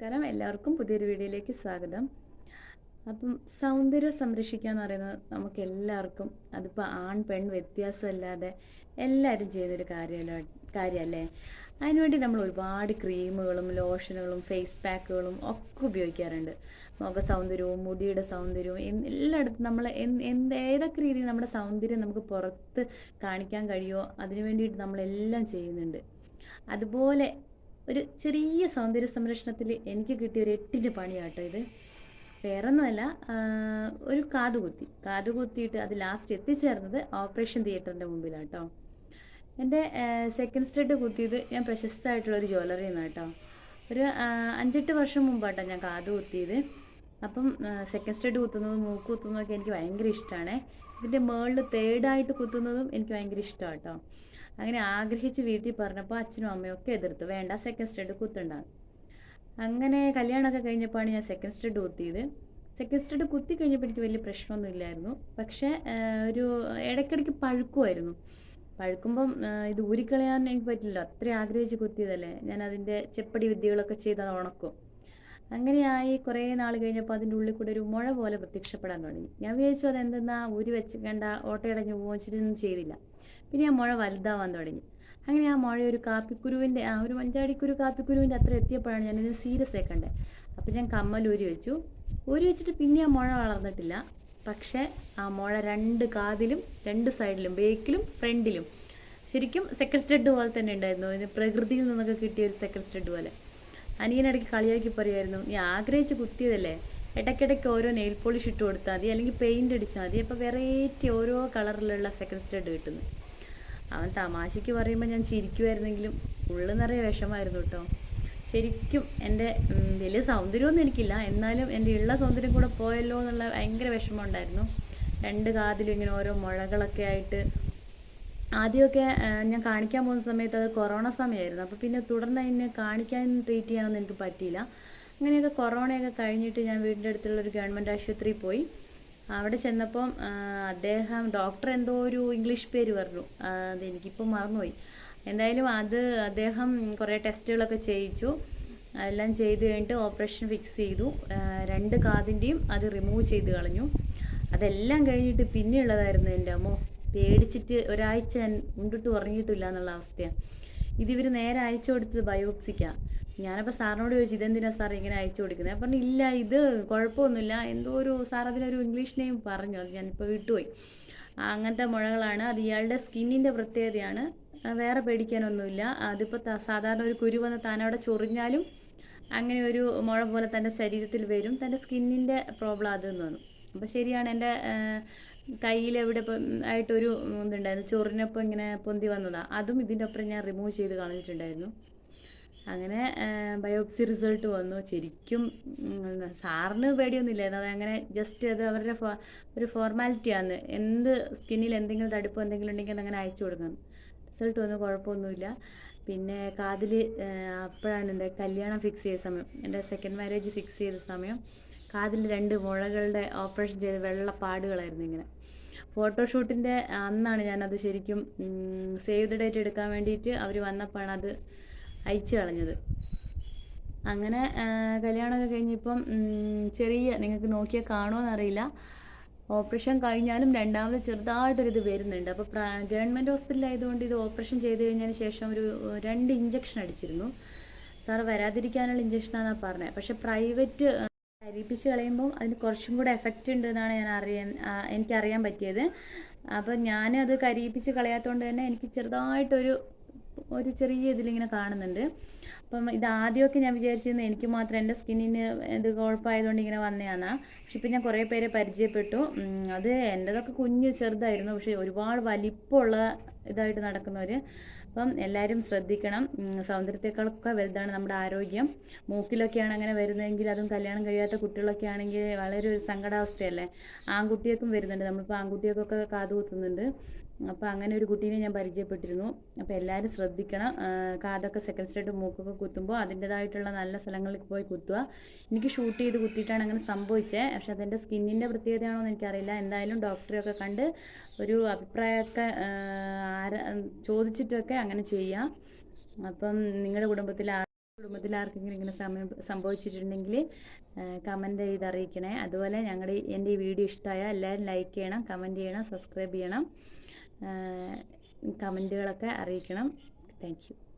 നമസ്കാരം. എല്ലാവർക്കും പുതിയൊരു വീഡിയോയിലേക്ക് സ്വാഗതം. അപ്പം സൗന്ദര്യം സംരക്ഷിക്കുക എന്ന് പറയുന്നത് നമുക്ക് എല്ലാവർക്കും അതിപ്പോൾ ആൺ പെൺ വ്യത്യാസമില്ലാതെ എല്ലാവരും ചെയ്യുന്നൊരു കാര്യമല്ല കാര്യമല്ലേ? അതിനുവേണ്ടി നമ്മൾ ഒരുപാട് ക്രീമുകളും ലോഷനുകളും ഫേസ് പാക്കുകളും ഒക്കെ ഉപയോഗിക്കാറുണ്ട്. മുഖ സൗന്ദര്യവും മുടിയുടെ സൗന്ദര്യവും എല്ലായിടത്തും നമ്മൾ എന്ത് ഏതൊക്കെ രീതിയിൽ നമ്മുടെ സൗന്ദര്യം നമുക്ക് പുറത്ത് കാണിക്കാൻ കഴിയുമോ അതിനു വേണ്ടിയിട്ട് നമ്മളെല്ലാം ചെയ്യുന്നുണ്ട്. അതുപോലെ ഒരു ചെറിയ സൗന്ദര്യ സംരക്ഷണത്തിൽ എനിക്ക് കിട്ടിയ ഒരു എട്ടിന്റെ പണിയാട്ടോ ഇത്. വേറൊന്നുമല്ല ഒരു കാതുകുത്തി കാതുകുത്തിയിട്ട് അത് ലാസ്റ്റ് എത്തിച്ചേർന്നത് ഓപ്പറേഷൻ തിയേറ്ററിന്റെ മുമ്പിലാട്ടോ. എന്റെ സെക്കൻഡ് സ്റ്റഡ് കുത്തിയത് ഞാൻ പ്രശസ്തമായിട്ടുള്ള ഒരു ജ്വല്ലറി നിന്നാണ് കേട്ടോ ഒരു അഞ്ചെട്ട് വർഷം മുമ്പാട്ടോ ഞാൻ കാത് കുത്തിയത്. അപ്പം സെക്കൻഡ് സ്റ്റഡ് കുത്തുന്നതും മൂക്ക് കുത്തുന്നതൊക്കെ എനിക്ക് ഭയങ്കര ഇഷ്ടമാണ് ഇതിന്റെ മുകളിൽ തേർഡായിട്ട് കുത്തുന്നതും എനിക്ക് ഭയങ്കര ഇഷ്ടമാണ് കേട്ടോ അങ്ങനെ ആഗ്രഹിച്ച് വീട്ടിൽ പറഞ്ഞപ്പോൾ അച്ഛനും അമ്മയും ഒക്കെ എതിർത്ത് വേണ്ട സെക്കൻഡ് സ്റ്റഡ് കുത്തണ്ട. അങ്ങനെ കല്യാണമൊക്കെ കഴിഞ്ഞപ്പോഴാണ് ഞാൻ സെക്കൻഡ് സ്റ്റഡ് കുത്തിയത്. സെക്കൻഡ് സ്റ്റഡ് കുത്തി കഴിഞ്ഞപ്പോൾ എനിക്ക് വലിയ പ്രശ്നമൊന്നും ഇല്ലായിരുന്നു. പക്ഷേ ഒരു ഇടയ്ക്കിടയ്ക്ക് പഴുക്കുമായിരുന്നു. പഴുക്കുമ്പം ഇത് ഊരിക്കളയാൻ എനിക്ക് പറ്റില്ല അത്രയും ആഗ്രഹിച്ച് കുത്തിയതല്ലേ. ഞാൻ അതിന്റെ ചെപ്പടി വിദ്യകളൊക്കെ ചെയ്ത് അത് ഉണക്കും. അങ്ങനെയായി കുറേ നാൾ കഴിഞ്ഞപ്പോൾ അതിന്റെ ഉള്ളിൽ കൂടെ ഒരു മുഴ പോലെ പ്രത്യക്ഷപ്പെടാൻ തുടങ്ങി. ഞാൻ വിചാരിച്ചു അതെന്തെന്നാ ഊരി വെച്ച് കണ്ട ഓട്ടയടഞ്ഞു പോച്ചിട്ടൊന്നും ചെയ്തില്ല. പിന്നെ ആ മുഴ വലുതാവാൻ തുടങ്ങി. അങ്ങനെ ആ മുഴ ഒരു കാപ്പിക്കുരുവിന്റെ ആ ഒരു മഞ്ചാടിക്കുരു കാപ്പിക്കുരുവിന്റെ അത്ര എത്തിയപ്പോഴാണ് ഞാനിത് സീരിയസ് ആക്കണ്ടേ അപ്പം ഞാൻ കമ്മൽ ഊരി വെച്ചു. ഊരി വെച്ചിട്ട് പിന്നെ ആ മുഴ വളർന്നിട്ടില്ല. പക്ഷേ ആ മുഴ രണ്ട് കാതിലും രണ്ട് സൈഡിലും ബേക്കിലും ഫ്രണ്ടിലും ശരിക്കും സെക്കൻഡ് സ്റ്റെഡ് പോലെ തന്നെ ഉണ്ടായിരുന്നു. പ്രകൃതിയിൽ നിന്നൊക്കെ കിട്ടിയ ഒരു സെക്കൻഡ് സ്റ്റെഡ് പോലെ. അനിയനിടയ്ക്ക് കളിയാക്കി പറയുമായിരുന്നു നീ ആഗ്രഹിച്ച് കുത്തിയതല്ലേ? ഇടയ്ക്കിടയ്ക്ക് ഓരോ നെയിൽ പോളിഷ് ഇട്ട് കൊടുത്താൽ മതി അല്ലെങ്കിൽ പെയിന്റ് അടിച്ചാൽ മതി. അപ്പോൾ വെറൈറ്റി ഓരോ കളറിലുള്ള സെക്കൻഡ് സ്റ്റഡ് കിട്ടുന്നു. അവൻ തമാശയ്ക്ക് പറയുമ്പോൾ ഞാൻ ചിരിക്കുമായിരുന്നെങ്കിലും ഉള്ളു നിറയെ വിഷമായിരുന്നു കേട്ടോ ശരിക്കും എന്റെ വലിയ സൗന്ദര്യമൊന്നും എനിക്കില്ല. എന്നാലും എന്റെ ഉള്ള സൗന്ദര്യം കൂടെ പോയല്ലോ എന്നുള്ള ഭയങ്കര വിഷമം ഉണ്ടായിരുന്നു. രണ്ട് കാതിലും ഇങ്ങനെ ഓരോ മുഴകളൊക്കെ ആയിട്ട് ആദ്യമൊക്കെ ഞാൻ കാണിക്കാൻ പോകുന്ന സമയത്ത് അത് കൊറോണ സമയമായിരുന്നു അപ്പോൾ പിന്നെ തുടർന്ന് അതിനെ കാണിക്കാൻ ട്രീറ്റ് ചെയ്യാനൊന്നും എനിക്ക് പറ്റിയില്ല. അങ്ങനെയൊക്കെ കൊറോണയൊക്കെ കഴിഞ്ഞിട്ട് ഞാൻ വീടിന്റെ അടുത്തുള്ള ഒരു ഗവൺമെന്റ് ആശുപത്രിയിൽ പോയി. അവിടെ ചെന്നപ്പം അദ്ദേഹം ഡോക്ടർ എന്തോ ഒരു ഇംഗ്ലീഷ് പേര് പറഞ്ഞു. അത് എനിക്കിപ്പോൾ മറന്നുപോയി. എന്തായാലും അത് അദ്ദേഹം കുറേ ടെസ്റ്റുകളൊക്കെ ചെയ്യിച്ചു. എല്ലാം ചെയ്ത് കഴിഞ്ഞിട്ട് ഓപ്പറേഷൻ ഫിക്സ് ചെയ്തു. രണ്ട് കാതിന്റെയും അത് റിമൂവ് ചെയ്ത് കളഞ്ഞു. അതെല്ലാം കഴിഞ്ഞിട്ട് പിന്നെയുള്ളതായിരുന്നു എന്റെ അമ്മോ. പേടിച്ചിട്ട് ഒരാഴ്ച ഞാൻ മുണ്ടിട്ട് ഉറങ്ങിയിട്ടില്ല എന്നുള്ള അവസ്ഥയാണ് ഇതിവർ നേരെ അയച്ചു കൊടുത്തത് ബയോപ്സിക്കാണ് ഞാനപ്പോൾ സാറിനോട് ചോദിച്ചു ഇതെന്തിനാണ് സാർ ഇങ്ങനെ അയച്ചു കൊടുക്കുന്നത് പറഞ്ഞു ഇല്ല ഇത് കുഴപ്പമൊന്നുമില്ല. എന്തോ ഒരു സാർ അതിനൊരു ഇംഗ്ലീഷ് നെയിം പറഞ്ഞു. അത് ഞാനിപ്പോൾ വിട്ടുപോയി. അങ്ങനത്തെ മുഴകളാണ്. അത് ഇയാളുടെ സ്കിന്നിന്റെ പ്രത്യേകതയാണ്. വേറെ പേടിക്കാനൊന്നുമില്ല. അതിപ്പോൾ സാധാരണ ഒരു കുരു വന്ന് താനവിടെ ചൊറിഞ്ഞാലും അങ്ങനെ ഒരു മുഴ പോലെ തന്റെ ശരീരത്തിൽ വരും. തന്റെ സ്കിന്നിന്റെ പ്രോബ്ലം അതെന്ന് തോന്നും അപ്പോൾ ശരിയാണ് എന്റെ കയ്യിൽ എവിടെ ആയിട്ടൊരു ഇതുണ്ടായിരുന്നു ചൊറിഞ്ഞപ്പോൾ ഇങ്ങനെ പൊന്തി വന്നതാണ് അതും ഇതിന്റെ ഒപ്പം ഞാൻ റിമൂവ് ചെയ്ത് കളഞ്ഞിട്ടുണ്ടായിരുന്നു അങ്ങനെ ബയോപ്സി റിസൾട്ട് വന്നു. ശരിക്കും സാറിന് പേടിയൊന്നുമില്ലായിരുന്നു. അത് അങ്ങനെ ജസ്റ്റ് അത് അവരുടെ ഒരു ഫോർമാലിറ്റിയാണ് എന്ത് സ്കിന്നിൽ എന്തെങ്കിലും തടുപ്പോ എന്തെങ്കിലും ഉണ്ടെങ്കിൽ അതങ്ങനെ അയച്ചു കൊടുക്കണം. റിസൾട്ട് വന്നു കുഴപ്പമൊന്നുമില്ല. പിന്നെ കാതിൽ അപ്പോഴാണ് എന്റെ കല്യാണം ഫിക്സ് ചെയ്ത സമയം. എന്റെ സെക്കൻഡ് മാരേജ് ഫിക്സ് ചെയ്ത സമയം. കാതിൽ രണ്ട് മുഴകളുടെ ഓപ്പറേഷൻ ചെയ്ത് വെള്ള പാടുകളായിരുന്നു ഇങ്ങനെ ഫോട്ടോഷൂട്ടിന്റെ അന്നാണ് ഞാനത് ശരിക്കും സേവ് ദ ഡേറ്റ് എടുക്കാൻ വേണ്ടിയിട്ട് അവർ വന്നപ്പോഴാണ് അത് അയച്ചു കളഞ്ഞത്. അങ്ങനെ കല്യാണമൊക്കെ കഴിഞ്ഞിപ്പം ചെറിയ നിങ്ങൾക്ക് നോക്കിയാൽ കാണുമെന്നറിയില്ല ഓപ്പറേഷൻ കഴിഞ്ഞാലും രണ്ടാമത് ചെറുതായിട്ടൊരിത് വരുന്നുണ്ട്. അപ്പോൾ ഗവൺമെന്റ് ഹോസ്പിറ്റൽ ആയതുകൊണ്ട് ഇത് ഓപ്പറേഷൻ ചെയ്ത് കഴിഞ്ഞതിന് ശേഷം ഒരു രണ്ട് ഇഞ്ചക്ഷൻ അടിച്ചിരുന്നു. സാർ വരാതിരിക്കാനുള്ള ഇഞ്ചക്ഷനാണെന്നാണ് പറഞ്ഞത്. പക്ഷേ പ്രൈവറ്റ് കരിപ്പിച്ച് കളയുമ്പോൾ അതിന് കുറച്ചും കൂടെ എഫക്റ്റ് ഉണ്ട് എന്നാണ് ഞാൻ അറിയാൻ എനിക്കറിയാൻ പറ്റിയത്. അപ്പോൾ ഞാൻ ഞാനത് കരിയിപ്പിച്ച് കളയാത്തതുകൊണ്ട് തന്നെ എനിക്ക് ചെറുതായിട്ടൊരു ഒരു ചെറിയ ഇതിലിങ്ങനെ കാണുന്നുണ്ട്. അപ്പം ഇത് ആദ്യമൊക്കെ ഞാൻ വിചാരിച്ചിരുന്നു എനിക്ക് മാത്രം എന്റെ സ്കിന്നിന് ഇത് കുഴപ്പമായതുകൊണ്ട് ഇങ്ങനെ വന്നതാണ് പക്ഷെ ഇപ്പം ഞാൻ കുറേ പേരെ പരിചയപ്പെട്ടു. അത് എന്റെതൊക്കെ കുഞ്ഞ് ചെറുതായിരുന്നു. പക്ഷേ ഒരുപാട് വലിപ്പമുള്ള ഇതായിട്ട് നടക്കുന്നവർ അപ്പം എല്ലാവരും ശ്രദ്ധിക്കണം. സൗന്ദര്യത്തെക്കാളൊക്കെ വലുതാണ് നമ്മുടെ ആരോഗ്യം. മൂക്കിലൊക്കെയാണ് അങ്ങനെ വരുന്നതെങ്കിൽ അതും കല്യാണം കഴിയാത്ത കുട്ടികളൊക്കെ ആണെങ്കിൽ വളരെ ഒരു സങ്കടാവസ്ഥയല്ലേ. ആൺകുട്ടികൾക്കും വരുന്നുണ്ട്. നമ്മളിപ്പോൾ ആൺകുട്ടികൾക്കൊക്കെ കാത് കുത്തുന്നുണ്ട്. അപ്പോൾ അങ്ങനെ ഒരു കുട്ടീനെ ഞാൻ പരിചയപ്പെട്ടിരുന്നു. അപ്പോൾ എല്ലാവരും ശ്രദ്ധിക്കണം. കാതൊക്കെ സെക്കൻഡ് സ്റ്റേറ്റ് മൂക്കൊക്കെ കുത്തുമ്പോൾ അതിന്റെതായിട്ടുള്ള നല്ല സ്ഥലങ്ങളിൽ പോയി കുത്തുക. എനിക്ക് ഷൂട്ട് ചെയ്ത് കുത്തിയിട്ടാണ് അങ്ങനെ സംഭവിച്ചത് പക്ഷെ അതെന്റെ സ്കിന്നിന്റെ പ്രത്യേകതയാണോ എന്ന് എനിക്കറിയില്ല. എന്തായാലും ഡോക്ടറെയൊക്കെ കണ്ട് ഒരു അഭിപ്രായമൊക്കെ ആര ചോദിച്ചിട്ടൊക്കെ അങ്ങനെ ചെയ്യാം. അപ്പം നിങ്ങളുടെ കുടുംബത്തിൽ കുടുംബത്തിൽ ആർക്കെങ്കിലും ഇങ്ങനെ സമയം സംഭവിച്ചിട്ടുണ്ടെങ്കിൽ കമന്റ് ചെയ്ത് അറിയിക്കണേ. അതുപോലെ ഞങ്ങളുടെ എന്റെ ഈ വീഡിയോ ഇഷ്ടമായ എല്ലാവരും ലൈക്ക് ചെയ്യണം കമന്റ് ചെയ്യണം സബ്സ്ക്രൈബ് ചെയ്യണം. കമന്റുകളൊക്കെ അറിയിക്കണം. താങ്ക്